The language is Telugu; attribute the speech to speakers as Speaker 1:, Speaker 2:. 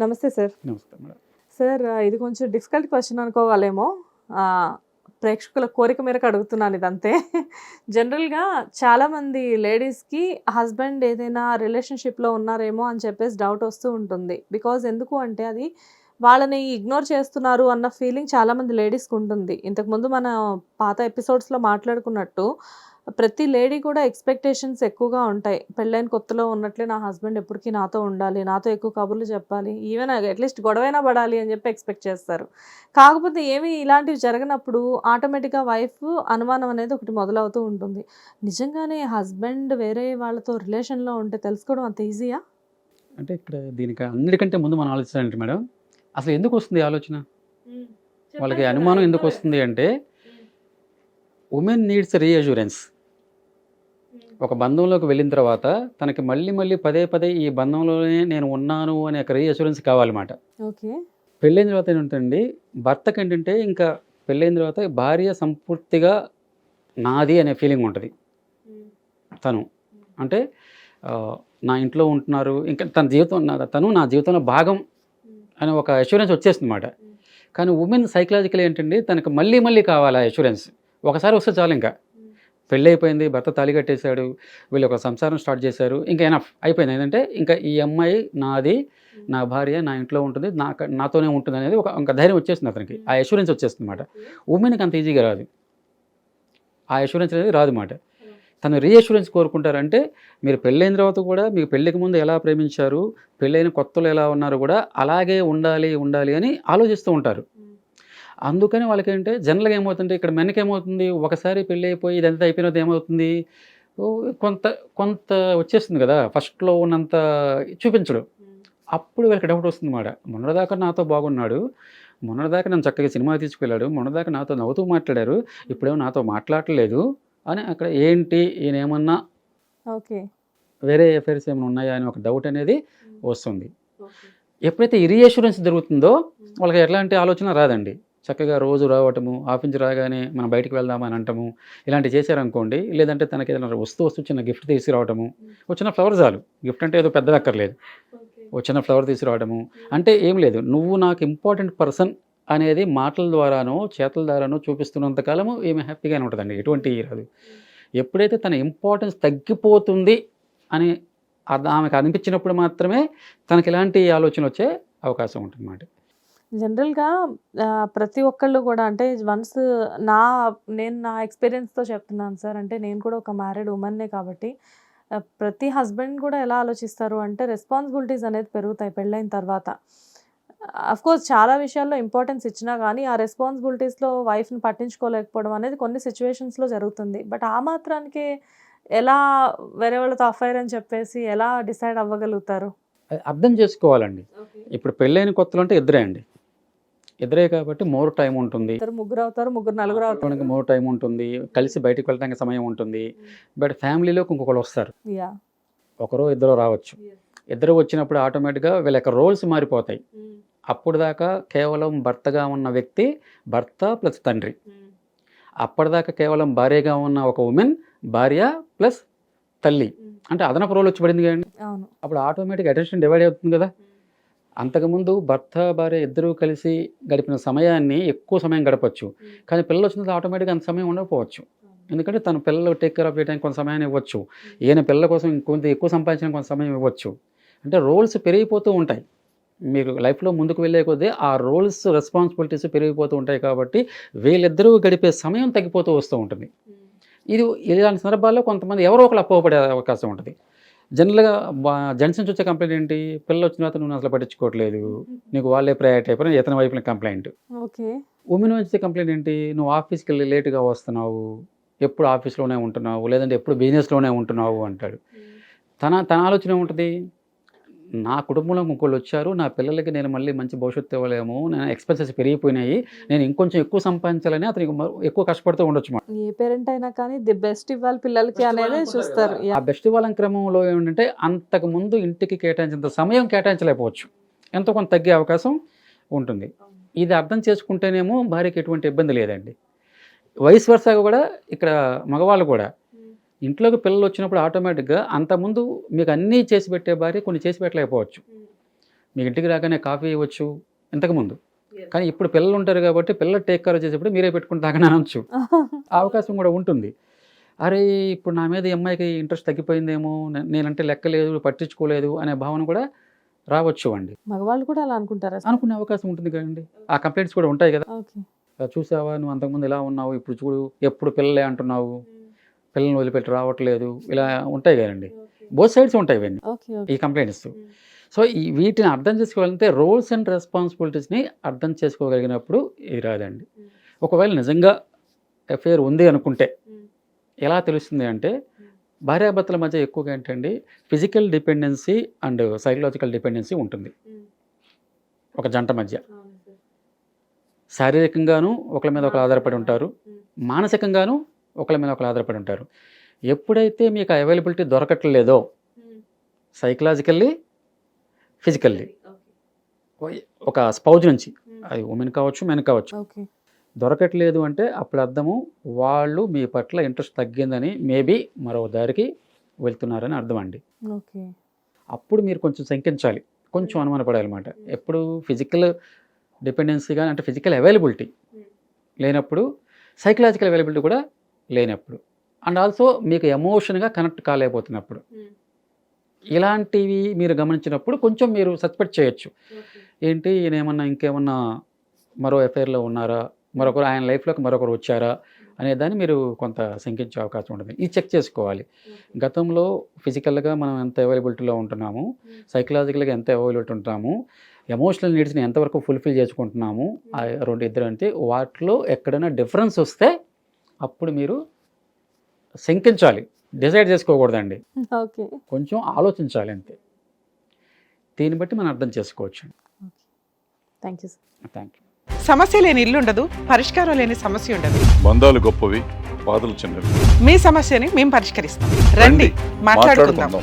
Speaker 1: నమస్తే సార్.
Speaker 2: నమస్తే మేడం.
Speaker 1: సార్ ఇది కొంచెం డిఫికల్ట్ క్వశ్చన్ అనుకోవాలేమో. ప్రేక్షకుల కోరిక మేరకు అడుగుతున్నాను ఇదంతే. జనరల్గా చాలామంది లేడీస్కి హస్బెండ్ ఏదైనా రిలేషన్షిప్లో ఉన్నారేమో అని చెప్పేసి డౌట్ వస్తూ ఉంటుంది. బికాజ్ ఎందుకు అంటే అది వాళ్ళని ఇగ్నోర్ చేస్తున్నారు అన్న ఫీలింగ్ చాలామంది లేడీస్కి ఉంటుంది. ఇంతకుముందు మన పాత ఎపిసోడ్స్లో మాట్లాడుకున్నట్టు ప్రతి లేడీ కూడా ఎక్స్పెక్టేషన్స్ ఎక్కువగా ఉంటాయి. పెళ్ళైన కొత్తలో ఉన్నట్లే నా హస్బెండ్ ఎప్పటికీ నాతో ఉండాలి నాతో ఎక్కువ కబుర్లు చెప్పాలి ఈవెన్ అట్లీస్ట్ గొడవైనా పడాలి అని చెప్పి ఎక్స్పెక్ట్ చేస్తారు. కాకపోతే ఏమి ఇలాంటివి జరగనప్పుడు ఆటోమేటిక్గా వైఫ్ అనుమానం అనేది ఒకటి మొదలవుతూ ఉంటుంది. నిజంగానే హస్బెండ్ వేరే వాళ్ళతో రిలేషన్లో ఉంటే తెలుసుకోవడం అంత ఈజీయా?
Speaker 2: అంటే ఇక్కడ దీనికి అన్నిటికంటే ముందు మనం ఆలోచించాలంటే మేడం. అసలు ఎందుకు వస్తుంది ఆలోచన? వాళ్ళకి అనుమానం ఎందుకు వస్తుంది అంటే ఉమెన్ నీడ్స్ రీఅష్యూరెన్స్. ఒక బంధంలోకి వెళ్ళిన తర్వాత తనకి మళ్ళీ మళ్ళీ పదే పదే ఈ బంధంలోనే నేను ఉన్నాను అనే ఒక రీఅష్యూరెన్స్ కావాలన్నమాట.
Speaker 1: ఓకే.
Speaker 2: పెళ్ళైన తర్వాత ఏంటంటే భర్తకి ఏంటంటే ఇంకా పెళ్ళైన తర్వాత భార్య సంపూర్తిగా నాది అనే ఫీలింగ్ ఉంటుంది. తను అంటే నా ఇంట్లో ఉంటున్నారు ఇంకా తన జీవితం నా- తను నా జీవితంలో భాగం అనే ఒక అష్యూరెన్స్ వచ్చేస్తుంది అనమాట కానీ ఉమెన్ సైకలాజికల్ ఏంటంటే తనకు మళ్ళీ మళ్ళీ కావాలి ఆ అష్యూరెన్స్ ఒకసారి వస్తే చాలు ఇంకా. పెళ్ళి అయిపోయింది భర్త తాళి కట్టేశాడు వీళ్ళు ఒక సంసారం స్టార్ట్ చేశారు. ఇంకా ఎనఫ్ అయిపోయింది. ఏంటంటే ఇంకా ఈ అమ్మాయి నాది నా భార్య నా ఇంట్లో ఉంటుంది నా నాతోనే ఉంటుంది అనేది ఒక ఇంకా ధైర్యం వచ్చేస్తుంది అతనికి. ఆ అష్యూరెన్స్ వచ్చేస్తుంది అనమాట ఉమెన్కి అంత ఈజీగా రాదు. ఆ అష్యూరెన్స్ అనేది రాదు మాట తను రీఅష్యూరెన్స్ కోరుకుంటారంటే మీరు పెళ్ళైన తర్వాత కూడా మీకు పెళ్ళికి ముందు ఎలా ప్రేమించారు పెళ్ళైన కొత్తలో ఎలా ఉన్నారు కూడా అలాగే ఉండాలి ఉండాలి అని ఆలోచిస్తూ ఉంటారు. అందుకని వాళ్ళకి ఏంటంటే జనరల్గా ఏమవుతుంటే ఇక్కడ మెనకి ఏమవుతుంది ఒకసారి పెళ్ళి అయిపోయి ఇదంతా అయిపోయిన తర్వాత ఏమవుతుంది? కొంత కొంత వచ్చేస్తుంది కదా ఫస్ట్లో ఉన్నంత చూపించడు. అప్పుడు వీళ్ళకి డౌట్ వస్తుంది మాట మొన్నటిదాకా నాతో బాగున్నాడు. మొన్నటిదాకా నన్ను చక్కగా సినిమా తీసుకెళ్ళాడు. మొన్నటిదాకా నాతో నవ్వుతూ మాట్లాడారు. ఇప్పుడేమో నాతో మాట్లాడట్లేదు అని అక్కడ ఏంటి ఈయన ఏమన్నా
Speaker 1: ఓకే.
Speaker 2: వేరే అఫైర్స్ ఏమైనా ఉన్నాయా అని ఒక డౌట్ అనేది వస్తుంది. ఎప్పుడైతే ఈ రీఅష్యూరెన్స్ జరుగుతుందో వాళ్ళకి ఎట్లాంటి ఆలోచన రాదండి. చక్కగా రోజు రావటము ఆఫీస్ రాగానే మనం బయటికి వెళ్దామని అంటాము ఇలాంటివి చేశారనుకోండి లేదంటే తనకి ఏదైనా వస్తూ వస్తూ చిన్న గిఫ్ట్ తీసుకురావటము వచ్చిన ఫ్లవర్ చాలు. గిఫ్ట్ అంటే ఏదో పెద్దది అక్కర్లేదు. వచ్చిన ఫ్లవర్ తీసుకురావడము అంటే ఏం లేదు నువ్వు నాకు ఇంపార్టెంట్ పర్సన్ అనేది మాటల ద్వారానో చేతల ద్వారానో చూపిస్తున్నంత కాలము ఏమి హ్యాపీగానే ఉంటుందండి ఎటువంటి రాదు. ఎప్పుడైతే తన ఇంపార్టెన్స్ తగ్గిపోతుంది అని ఆమెకు అనిపించినప్పుడు మాత్రమే తనకి ఇలాంటి ఆలోచన వచ్చే అవకాశం ఉంటుందన్నమాట.
Speaker 1: జనరల్గా ప్రతి ఒక్కళ్ళు కూడా అంటే వన్స్ నా నేను నా ఎక్స్పీరియన్స్తో చెప్తున్నాను సార్. అంటే నేను కూడా ఒక మ్యారీడ్ ఉమెన్నే కాబట్టి ప్రతి హస్బెండ్ కూడా ఎలా ఆలోచిస్తారు అంటే రెస్పాన్సిబిలిటీస్ అనేది పెరుగుతాయి పెళ్ళైన తర్వాత. కోర్స్ చాలా విషయాల్లో ఇంపార్టెన్స్ ఇచ్చినా కానీ ఆ రెస్పాన్సిబిలిటీస్లో వైఫ్ని పట్టించుకోలేకపోవడం అనేది కొన్ని సిచ్యువేషన్స్లో జరుగుతుంది. బట్ ఆ మాత్రానికి ఎలా వేరే వాళ్ళతో అఫైర్ అని చెప్పేసి ఎలా డిసైడ్ అవ్వగలుగుతారు?
Speaker 2: అర్థం చేసుకోవాలండి. ఇప్పుడు పెళ్ళైన కొత్తలు అంటే ఇద్దరే అండి. ఇద్దరే కాబట్టి మోర్ టైం ఉంటుంది.
Speaker 1: ముగ్గురు అవుతారు ముగ్గురు నలుగురు అవుతారు.
Speaker 2: మోర్ టైం ఉంటుంది. కలిసి బయటికి వెళ్ళడానికి సమయం ఉంటుంది. బట్ ఫ్యామిలీలోకి ఇంకొకరు వస్తారు. ఒకరో ఇద్దరు రావచ్చు. ఇద్దరు వచ్చినప్పుడు ఆటోమేటిక్గా వీళ్ళ యొక్క రోల్స్ మారిపోతాయి. అప్పుడు దాకా కేవలం భర్తగా ఉన్న వ్యక్తి భర్త ప్లస్ తండ్రి. అప్పటిదాకా కేవలం భార్యగా ఉన్న ఒక ఉమెన్ భార్య ప్లస్ తల్లి. అంటే అదనపు రోల్ వచ్చి పడింది కదండి. అప్పుడు ఆటోమేటిక్ అటెన్షన్ డివైడ్ అవుతుంది కదా. అంతకుముందు భర్త భార్య ఇద్దరూ కలిసి గడిపిన సమయాన్ని ఎక్కువ సమయం గడపచ్చు. కానీ పిల్లలు వచ్చిన తర్వాత ఆటోమేటిక్గా అంత సమయం ఉండకపోవచ్చు. ఎందుకంటే తన పిల్లలు టేక్ కేర్ ఆఫ్ చేయడానికి కొంత సమయాన్ని ఇవ్వచ్చు. ఈయన పిల్లల కోసం ఇంకొంత ఎక్కువ సంపాదించడానికి కొంత సమయం ఇవ్వచ్చు. అంటే రోల్స్ పెరిగిపోతూ ఉంటాయి. మీరు లైఫ్లో ముందుకు వెళ్ళే కొద్దీ ఆ రోల్స్ రెస్పాన్సిబిలిటీస్ పెరిగిపోతూ ఉంటాయి కాబట్టి వీళ్ళిద్దరూ గడిపే సమయం తగ్గిపోతూ వస్తూ ఉంటుంది. ఇది ఇలాంటి సందర్భాల్లో కొంతమంది ఎవరో ఒకరు అపోహపడే అవకాశం ఉంటుంది. జనరల్గా జెంట్స్ నుంచి వచ్చే కంప్లైంట్ ఏంటి? పిల్లలు వచ్చిన తర్వాత నువ్వు అసలు పట్టించుకోవట్లేదు. నీకు వాళ్ళే ప్రయారిటీ అయిపోయిన ఇతని వైపున కంప్లైంట్.
Speaker 1: ఓకే.
Speaker 2: ఉమెన్ వచ్చే కంప్లైంట్ ఏంటి? నువ్వు ఆఫీస్కి వెళ్ళి లేటుగా వస్తున్నావు. ఎప్పుడు ఆఫీస్లోనే ఉంటున్నావు? లేదంటే ఎప్పుడు బిజినెస్లోనే ఉంటున్నావు అంటాడు. తన తన ఆలోచన ఏముంటుంది? నా కుటుంబంలో ఇంకొకళ్ళు వచ్చారు. నా పిల్లలకి నేను మళ్ళీ మంచి భవిష్యత్తు ఇవ్వలేము. నేను ఎక్స్పెన్సెస్ పెరిగిపోయినాయి. నేను ఇంకొంచెం ఎక్కువ సంపాదించాలని అతనికి ఎక్కువ కష్టపడుతూ ఉండొచ్చు.
Speaker 1: ఏ పేరెంట్ అయినా కానీ ది బెస్ట్ ఇవ్వాలి పిల్లలకి అనేది చూస్తారు.
Speaker 2: ఆ బెస్ట్ ఇవ్వాలని క్రమంలో ఏంటంటే అంతకు ముందు ఇంటికి కేటాయించినంత సమయం కేటాయించలేకపోవచ్చు. ఎంతో కొంత తగ్గే అవకాశం ఉంటుంది. ఇది అర్థం చేసుకుంటేనేమో భార్యకి ఎటువంటి ఇబ్బంది లేదండి. వయసు వరుసగా కూడా ఇక్కడ మగవాళ్ళు కూడా ఇంట్లోకి పిల్లలు వచ్చినప్పుడు ఆటోమేటిక్గా అంతకుముందు మీకు అన్నీ చేసి పెట్టే భార్య కొన్ని చేసి పెట్టలేకపోవచ్చు. మీ ఇంటికి రాగానే కాఫీ ఇవ్వచ్చు ఇంతకుముందు కానీ ఇప్పుడు పిల్లలు ఉంటారు కాబట్టి పిల్లలు టేక్ కేర్ చేసేప్పుడు మీరే పెట్టుకుని తాగని అనొచ్చు. అవకాశం కూడా ఉంటుంది. అరే ఇప్పుడు నా మీద అమ్మాయికి ఇంట్రెస్ట్ తగ్గిపోయిందేమో నేనంటే లెక్క లేదు పట్టించుకోలేదు అనే భావన కూడా రావచ్చు అండి.
Speaker 1: మగవాళ్ళు కూడా అలా అనుకుంటారా?
Speaker 2: అనుకునే అవకాశం ఉంటుంది కదండి. ఆ కంప్లైంట్స్ కూడా ఉంటాయి కదా.
Speaker 1: ఓకే.
Speaker 2: "ఆ, చూసావా నువ్వు అంతకుముందు ఇలా ఉన్నావు ఇప్పుడు చూడు ఎప్పుడు పిల్లలే అంటున్నావు. పిల్లల్ని వదిలిపెట్టి రావట్లేదు. ఇలా ఉంటాయి కదండి. బోత్ సైడ్స్ ఉంటాయి ఇవన్నీ. ఈ కంప్లైంట్స్. సో ఈ వీటిని అర్థం చేసుకోవాలంటే రోల్స్ అండ్ రెస్పాన్సిబిలిటీస్ని అర్థం చేసుకోగలిగినప్పుడు ఇది రాదండి. ఒకవేళ నిజంగా ఎఫ్ఐఆర్ ఉంది అనుకుంటే ఎలా తెలుస్తుంది అంటే భార్యాభర్తల మధ్య ఎక్కువగా ఏంటండి physical dependency and psychological dependency ఉంటుంది. ఒక జంట మధ్య. శారీరకంగాను ఒకరి మీద ఒకరు ఆధారపడి ఉంటారు. మానసికంగాను ఒకరి మీద ఒకరు ఆధారపడి ఉంటారు. ఎప్పుడైతే మీకు అవైలబిలిటీ దొరకట్లేదో సైకలాజికల్లీ ఫిజికల్లీ ఒక స్పౌజ్ నుంచి అది ఉమెన్ కావచ్చు మెన్ కావచ్చు
Speaker 1: ఓకే.
Speaker 2: దొరకట్లేదు అంటే అప్పుడు అర్థము వాళ్ళు మీ పట్ల ఇంట్రెస్ట్ తగ్గిందని మేబీ మరో దారికి వెళ్తున్నారని అర్థం అండి.
Speaker 1: ఓకే.
Speaker 2: అప్పుడు మీరు కొంచెం శంకించాలి. కొంచెం అనుమానపడాలన్నమాట. ఎప్పుడు ఫిజికల్ డిపెండెన్సీ కానీ అంటే ఫిజికల్ అవైలబిలిటీ లేనప్పుడు సైకలాజికల్ అవైలబిలిటీ కూడా లేనప్పుడు. అండ్ ఆల్సో మీకు ఎమోషన్గా కనెక్ట్ కాలేకపోతున్నప్పుడు. ఇలాంటివి మీరు గమనించినప్పుడు కొంచెం మీరు సస్పెక్ట్ చేయొచ్చు. ఏంటి? ఈయన ఏమన్నా ఇంకేమన్నా మరో ఎఫ్ఐఆర్లో ఉన్నారా? మరొకరు ఆయన లైఫ్లోకి మరొకరు వచ్చారా? అనే దాన్ని మీరు కొంత శంకించే అవకాశం ఉంటుంది. ఇది చెక్ చేసుకోవాలి. గతంలో ఫిజికల్గా మనం ఎంత అవైలబిలిటీలో ఉంటున్నాము? సైకలాజికల్గా ఎంత అవైలబిలిటీ ఉంటాము ఎమోషనల్ నీడ్స్ని ఎంతవరకు ఫుల్ఫిల్ చేసుకుంటున్నాము? ఆ రెండు ఇద్దరు అంటే వాటిలో ఎక్కడైనా డిఫరెన్స్ వస్తే అప్పుడు మీరు శంకించాలి. డిసైడ్ చేసుకోకూడదండి.
Speaker 1: ఓకే.
Speaker 2: కొంచెం ఆలోచించాలి అంతే. దీన్ని బట్టి మనం అర్థం చేసుకోవచ్చు.
Speaker 1: Thank you sir.
Speaker 2: Thank you
Speaker 3: సమస్య లేని ఇల్లు ఉండదు పరిష్కారం లేని సమస్య ఉండదు.
Speaker 4: బంధాలు గొప్పవి బాధలు చిన్నవి.
Speaker 3: మీ సమస్యని మేము పరిష్కరిస్తాం. రండి
Speaker 4: మాట్లాడుకుందాం.